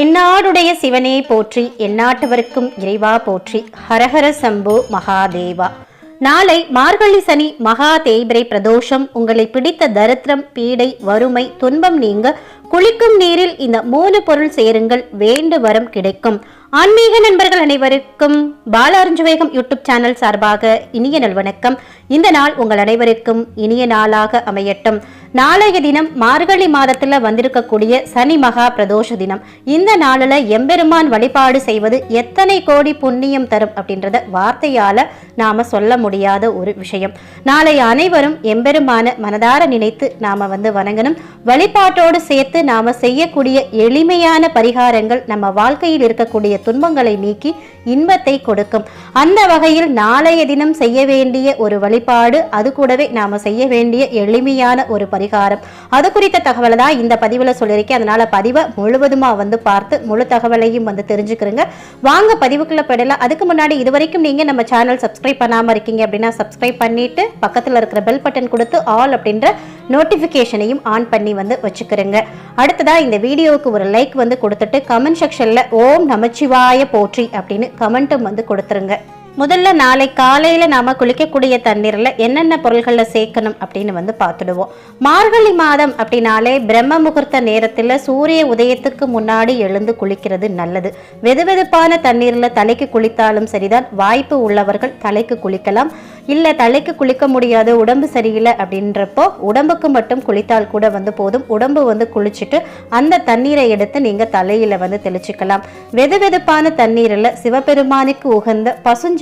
தென்னாடுடைய சிவனே போற்றி எந்நாட்டவருக்கும் இறைவா போற்றி ஹரஹர சம்பு மகாதேவா. நாளை மார்கழி சனி மகா தேய்பிரை பிரதோஷம் உங்களை பிடித்த தரித்திரம் பீடை வறுமை துன்பம் நீங்க குளிக்கும் நீரில் இந்த மூணு பொருள் சேருங்கள் வேண்டு வரம் கிடைக்கும். ஆன்மீக நண்பர்கள் அனைவருக்கும் பாலாரஞ்சுவேகம் யூடியூப் சேனல் சார்பாக இனிய நல்வணக்கம் இந்த நாள் உங்கள் அனைவருக்கும் இனிய நாளாக அமையட்டும். நாளைய தினம் மார்கழி மாதத்துல வந்திருக்கக்கூடிய சனி மகா பிரதோஷ தினம். இந்த நாளில் எம்பெருமான் வழிபாடு செய்வது எத்தனை கோடி புண்ணியம் தரும் அப்படின்றத வார்த்தையால நாம சொல்ல முடியாத ஒரு விஷயம். நாளை அனைவரும் எம்பெருமான மனதார நினைத்து நாம வந்து வணங்கணும். வழிபாட்டோடு சேர்த்து நாம செய்யக்கூடிய எளிமையான பரிகாரங்கள் நம்ம வாழ்க்கையில் இருக்கக்கூடிய துன்பங்களை நீக்கி இன்பத்தை கொடுக்கும். அந்த வகையில் நாளைய தினம் செய்ய வேண்டிய ஒரு வழிபாடு அது கூடவே நாம செய்ய வேண்டிய எளிமையான ஒரு பரிகாரம். அது குறித்த தகவலை தான் இந்த பதிவில் சொல்லியிருக்கேன். அதனால பதிவை முழுவதுமா வந்து பார்த்து முழு தகவலையும் வந்து தெரிஞ்சுக்கிறங்க. வாங்க பதிவுக்குள்ள போயிடலாம். அதுக்கு முன்னாடி இது வரைக்கும் நீங்க நம்ம சேனல் சப்ஸ்கிரைப் பண்ணாம இருக்கீங்க அப்படின்னா சப்ஸ்கிரைப் பண்ணிட்டு பக்கத்துல இருக்கிற பெல் பட்டன் கொடுத்து ஆல் அப்படின்ற நோட்டிஃபிகேஷனையும் ஆன் பண்ணி வந்து வச்சுக்கிறேங்க. அடுத்ததா இந்த வீடியோவுக்கு ஒரு லைக் வந்து கொடுத்துட்டு கமெண்ட் செக்ஷனில் ஓம் நமச்சிவாய போற்றி அப்படின்னு கமெண்ட்டும் வந்து கொடுத்துருங்க. முதல்ல நாளை காலையில நாம குளிக்கக்கூடிய தண்ணீர்ல என்னென்ன பொருள்களை சேர்க்கணும் அப்படின்னு வந்து பார்த்துடுவோம். மார்கழி மாதம் அப்படின்னாலே பிரம்ம முகூர்த்த நேரத்துல சூரிய உதயத்துக்கு முன்னாடி எழுந்து குளிக்கிறது நல்லது. வெதுவெதுப்பான தண்ணீர்ல தலைக்கு குளித்தாலும் சரிதான் வாய்ப்பு உள்ளவர்கள் தலைக்கு குளிக்கலாம். இல்ல தலைக்கு குளிக்க முடியாது உடம்பு சரியில்லை அப்படின்றப்போ உடம்புக்கு மட்டும் குளித்தால் கூட வந்து போதும். உடம்பு வந்து குளிச்சுட்டு அந்த தண்ணீரை எடுத்து நீங்க தலையில் வந்து தெளிச்சுக்கலாம். வெதுவெதுப்பான தண்ணீரில் சிவபெருமானுக்கு உகந்த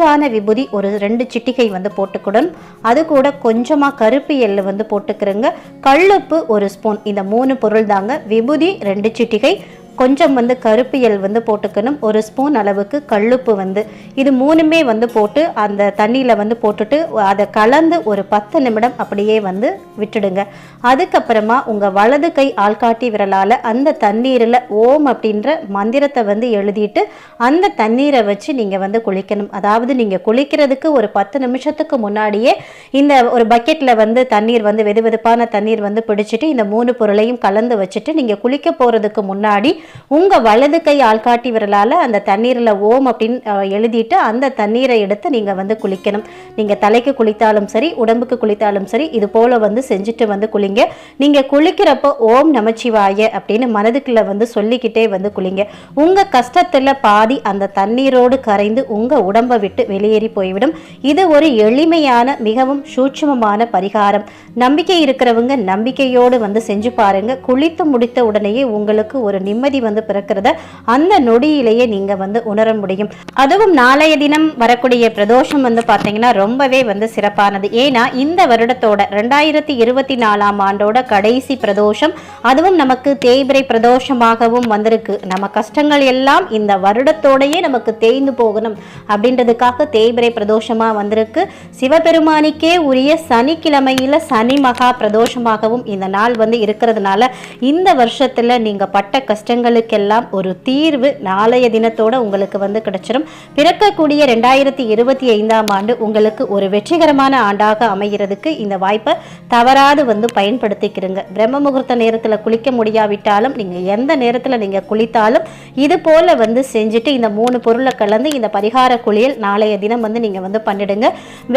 பசுஞ்சான விபூதி ஒரு ரெண்டு சிட்டிகை வந்து போட்டுக்கணும் அது கூட கொஞ்சமா கருப்பு எள்ளு வந்து போட்டுக்கிறோங்க. கல்லுப்பு ஒரு ஸ்பூன். இந்த மூணு பொருள் தாங்க விபூதி ரெண்டு சிட்டிகை. கொஞ்சம் வந்து கருப்பு வந்து போட்டுக்கணும். ஒரு ஸ்பூன் அளவுக்கு கல்லுப்பு வந்து. இது மூணுமே வந்து போட்டு அந்த தண்ணியில் வந்து போட்டுட்டு அதை கலந்து ஒரு பத்து நிமிடம் அப்படியே வந்து விட்டுடுங்க. அதுக்கப்புறமா உங்கள் வலது கை ஆள்காட்டி விரலால் அந்த தண்ணீரில் ஓம் அப்படின்ற மந்திரத்தை வந்து எழுதிட்டு அந்த தண்ணீரை வச்சு நீங்கள் வந்து குளிக்கணும். அதாவது நீங்கள் குளிக்கிறதுக்கு ஒரு பத்து நிமிஷத்துக்கு முன்னாடியே இந்த ஒரு பக்கெட்டில் வந்து தண்ணீர் வந்து வெது வெதுப்பான தண்ணீர் வந்து பிடிச்சிட்டு இந்த மூணு பொருளையும் கலந்து வச்சுட்டு நீங்கள் குளிக்க போகிறதுக்கு முன்னாடி உங்கள் வலது கை ஆள்காட்டி விரலால் அந்த தண்ணீரில் ஓம் அப்படின்னு எழுதிட்டு அந்த தண்ணீரை எடுத்து நீங்கள் வந்து குளிக்கணும். நீங்கள் தலைக்கு குளித்தாலும் சரி உடம்புக்கு குளித்தாலும் சரி இது போல் வந்து செஞ்சுட்டு வந்து குளிங்க. நீங்கள் குளிக்கிறப்போ ஓம் நமச்சிவாய அப்படின்னு மனதுக்குள்ள வந்து சொல்லிக்கிட்டே வந்து குளிங்க. உங்கள் கஷ்டத்தில் பாதி அந்த தண்ணீரோடு கரைந்து உங்கள் உடம்பை விட்டு வெளியேறி போய்விடும். இது ஒரு எளிமையான மிகவும் சூட்சமமான பரிகாரம். நம்பிக்கை இருக்கிறவங்க நம்பிக்கையோடு வந்து செஞ்சு பாருங்க. குளித்து முடித்த உடனேயே உங்களுக்கு ஒரு நிம்மதி வந்து பிறக்கிறத அந்த நொடியிலேயே நீங்க வந்து உணர முடியும். அதுவும் நாளைய தினம் வரக்கூடிய பிரதோஷம் வந்து பார்த்தீங்கன்னா ரொம்பவே வந்து சிறப்பானது. ஏன்னா இந்த வருடத்தோட ரெண்டாயிரத்தி இருபத்தி நாலாம் ஆண்டோட கடைசி பிரதோஷம் அதுவும் நமக்கு தேய்பிரை பிரதோஷமாகவும் வந்திருக்கு. நம்ம கஷ்டங்கள் எல்லாம் இந்த வருடத்தோடையே நமக்கு தேய்ந்து போகணும் அப்படின்றதுக்காக தேய்பிரை பிரதோஷமா வந்திருக்கு. சிவபெருமானிக்கே உரிய சனிக்கிழமையில சனி மகா பிரதோஷமாகவும் இந்த நாள் வந்து இருக்கிறதுனால இந்த வருஷத்துல நீங்க பட்ட கஷ்டங்கள் கஷ்டங்களுக்கெல்லாம் ஒரு தீர்வு நாளைய தினத்தோட உங்களுக்கு வந்து கிடைச்சிடும் பிறக்கக்கூடிய ரெண்டாயிரத்தி இருபத்தி ஐந்தாம் ஆண்டு உங்களுக்கு ஒரு வெற்றிகரமான ஆண்டாக அமைகிறதுக்கு இந்த வாய்ப்பை தவறாது வந்து பயன்படுத்திக்கிறங்க. பிரம்ம முகூர்த்த நேரத்தில் குளிக்க முடியாவிட்டாலும் நீங்கள் எந்த நேரத்தில் நீங்கள் குளித்தாலும் இது போல் வந்து செஞ்சுட்டு இந்த மூணு பொருளை கலந்து இந்த பரிகார குளியல் நாளைய தினம் வந்து நீங்கள் வந்து பண்ணிடுங்க.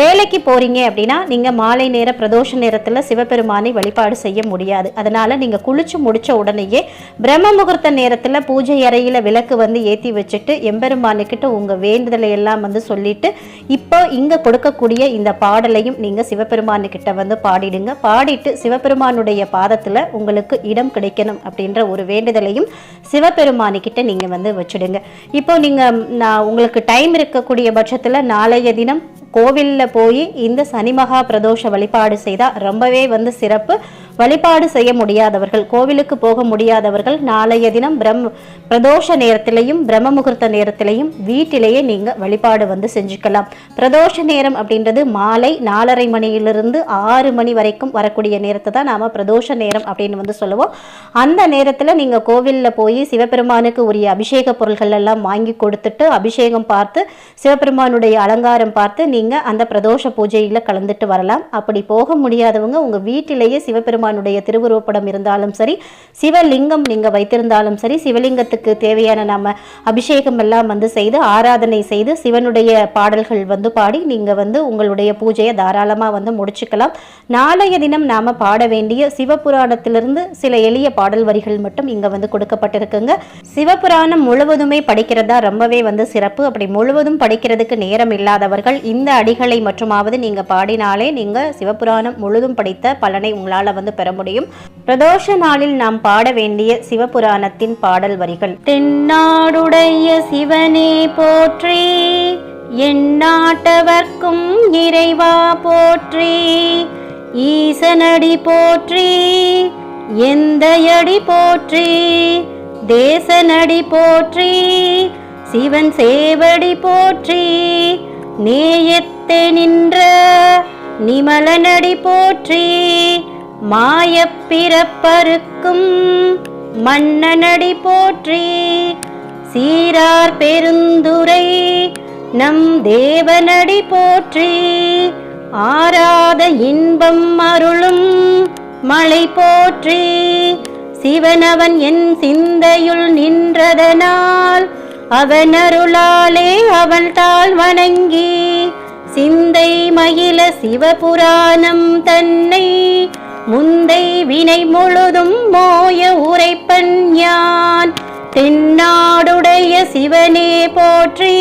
வேலைக்கு போகிறீங்க அப்படின்னா நீங்கள் மாலை நேர பிரதோஷ நேரத்தில் சிவபெருமானை வழிபாடு செய்ய முடியாது. அதனால் நீங்கள் குளிச்சு முடிச்ச உடனேயே பிரம்ம முகூர்த்த நேரத்தில் பூஜை அறையில் விளக்கு வந்து ஏற்றி வச்சுட்டு எம்பெருமானுக்கிட்ட உங்கள் வேண்டுதலை எல்லாம் வந்து சொல்லிட்டு இப்போ இங்கே கொடுக்கக்கூடிய இந்த பாடலையும் நீங்கள் சிவபெருமானுக்கிட்ட வந்து பாடிடுங்க. பாடிட்டு சிவபெருமானுடைய பாதத்தில் உங்களுக்கு இடம் கிடைக்கணும் அப்படின்ற ஒரு வேண்டுதலையும் சிவபெருமானுக்கிட்ட நீங்கள் வந்து வச்சுடுங்க. இப்போ நீங்கள் நான் உங்களுக்கு டைம் இருக்கக்கூடிய பட்சத்தில் நாளைய தினம் கோவிலில் போய் இந்த சனி மகா பிரதோஷ வழிபாடு செய்தால் ரொம்பவே வந்து சிறப்பு. வழிபாடு செய்ய முடியாதவர்கள் கோவிலுக்கு போக முடியாதவர்கள் நாளைய தினம் பிரம் பிரதோஷ நேரத்திலையும் பிரம்ம முகூர்த்த நேரத்திலையும் வீட்டிலேயே நீங்கள் வழிபாடு வந்து செஞ்சுக்கலாம். பிரதோஷ நேரம் அப்படின்றது மாலை நாலரை மணியிலிருந்து ஆறு மணி வரைக்கும் வரக்கூடிய நேரத்தை தான் நாம் பிரதோஷ நேரம் அப்படின்னு வந்து சொல்லுவோம். அந்த நேரத்தில் நீங்கள் கோவிலில் போய் சிவபெருமானுக்கு உரிய அபிஷேக பொருள்கள் எல்லாம் வாங்கி கொடுத்துட்டு அபிஷேகம் பார்த்து சிவபெருமானுடைய அலங்காரம் பார்த்து நீங்கள் அந்த பிரதோஷ பூஜையில் கலந்துட்டு வரலாம். அப்படி போக முடியாதவங்க உங்கள் வீட்டிலேயே சிவபெருமான் சிவபெருமானுடைய திருவுருவப்படம் இருந்தாலும் சரி சிவலிங்கம் நீங்கள் வைத்திருந்தாலும் சரி சிவலிங்கத்துக்கு தேவையான நம்ம அபிஷேகம் எல்லாம் வந்து செய்து ஆராதனை செய்து சிவனுடைய பாடல்கள் வந்து பாடி நீங்கள் வந்து உங்களுடைய பூஜையை தாராளமாக வந்து முடிச்சுக்கலாம். நாளைய தினம் நாம் பாட வேண்டிய சிவபுராணத்திலிருந்து சில எளிய பாடல் வரிகள் மட்டும் இங்கே வந்து கொடுக்கப்பட்டிருக்குங்க. சிவபுராணம் முழுவதுமே படிக்கிறதா ரொம்பவே வந்து சிறப்பு. அப்படி முழுவதும் படிக்கிறதுக்கு நேரம் இல்லாதவர்கள் இந்த அடிகளை மட்டுமாவது நீங்கள் பாடினாலே நீங்கள் சிவபுராணம் முழுதும் படித்த பலனை உங்களால் வந்து பெற முடியும். பிரதோஷ நாளில் நாம் பாட வேண்டிய சிவபுராணத்தின் பாடல் வரிகள். தென்னாடுடைய சிவனே போற்றி எந்நாட்டவர்க்கும் இறைவா போற்றி ஈசனடி போற்றி எந்தையடி போற்றி தேசனடி போற்றி சிவன் சேவடி போற்றி நேயத்தே நின்ற நிமலனடி போற்றி. மாயப்பிறப்பருக்கும் மன்னனடி போற்றி சீரார் பெருந்துரை நம் தேவனடி போற்றி. ஆராத இன்பம் அருளும் மலை போற்றி. சிவனவன் என் சிந்தையுள் நின்றதனால் அவன் அருளாலே அவள் தாள் வணங்கி. சிந்தை மகிழ சிவபுராணம் தன்னை முந்தை வினை முழுதும் மோய உரைப்பன் யான். தென்னாடுடைய சிவனே போற்றி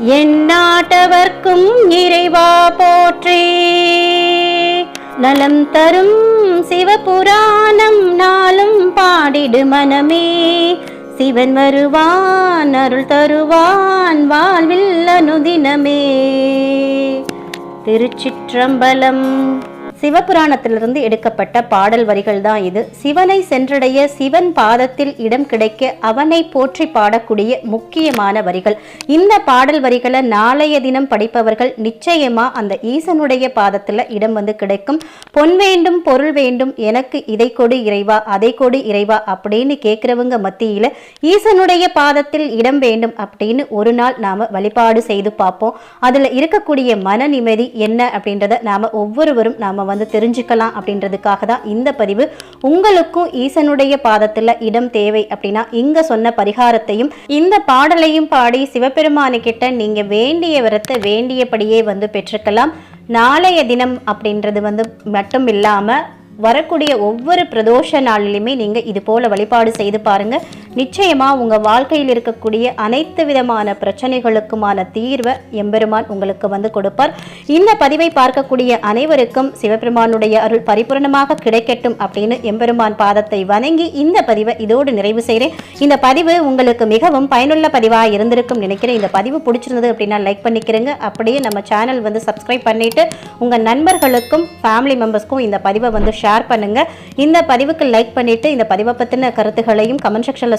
என் நாட்டவர்க்கும் இறைவா போற்றி. நலம் தரும் சிவபுராணம் நாளும் பாடிடு மனமே. சிவன் வருவான் அருள் தருவான் வாழ்வில் அனுதினமே. திருச்சிற்றம்பலம் சிவபுராணத்திலிருந்து எடுக்கப்பட்ட பாடல் வரிகள் தான் இது. சிவனை சென்றடைய சிவன் பாதத்தில் இடம் கிடைக்க அவனை போற்றி பாடக்கூடிய முக்கியமான வரிகள். இந்த பாடல் வரிகளை நாளைய தினம் படிப்பவர்கள் நிச்சயமா அந்த ஈசனுடைய பாதத்தில் இடம் வந்து கிடைக்கும். பொன் வேண்டும் பொருள் வேண்டும் எனக்கு இதை கொடு இறைவா அதை கொடு இறைவா அப்படின்னு கேட்குறவங்க மத்தியில் ஈசனுடைய பாதத்தில் இடம் வேண்டும் அப்படின்னு ஒரு நாள் நாம் வழிபாடு செய்து பார்ப்போம். அதில் இருக்கக்கூடிய மன நிம்மதி என்ன அப்படின்றத நாம் ஒவ்வொருவரும் நாம் வந்து தெரிஞ்சுக்கலாம் அப்படின்றதுக்காக தான் இந்த பதிவு. உங்களுக்கும் ஈசனுடைய பாதத்தில் இடம் தேவை அப்படின்னா இங்கே சொன்ன பரிகாரத்தையும் இந்த பாடலையும் பாடி சிவபெருமானுக்கிட்ட நீங்கள் வேண்டிய விரத்தை வேண்டியபடியே வந்து பெற்றுக்கலாம். நாளைய தினம் அப்படின்றது வந்து மட்டும் இல்லாமல் வரக்கூடிய ஒவ்வொரு பிரதோஷ நாளிலுமே நீங்கள் இது போல் வழிபாடு செய்து பாருங்கள் நிச்சயமாக உங்கள் வாழ்க்கையில் இருக்கக்கூடிய அனைத்து விதமான பிரச்சனைகளுக்குமான தீர்வை எம்பெருமான் உங்களுக்கு வந்து கொடுப்பார். இந்த பதிவை பார்க்கக்கூடிய அனைவருக்கும் சிவபெருமானுடைய அருள் பரிபூரணமாக கிடைக்கட்டும் அப்படின்னு எம்பெருமான் பாதத்தை வணங்கி இந்த பதிவை இதோடு நிறைவு செய்கிறேன். இந்த பதிவு உங்களுக்கு மிகவும் பயனுள்ள பதிவாக இருந்திருக்கும் நினைக்கிறேன். இந்த பதிவு பிடிச்சிருந்தது அப்படின்னா லைக் பண்ணிக்கிறேங்க. அப்படியே நம்ம சேனல் வந்து சப்ஸ்கிரைப் பண்ணிட்டு உங்கள் நண்பர்களுக்கும் ஃபேமிலி மெம்பர்ஸ்க்கும் இந்த பதிவை வந்து ஷேர் பண்ணுங்க. இந்த பதிவுக்கு லைக் பண்ணிட்டு இந்த பதிவை பற்றின கருத்துகளையும் கமெண்ட் செக்ஷனில்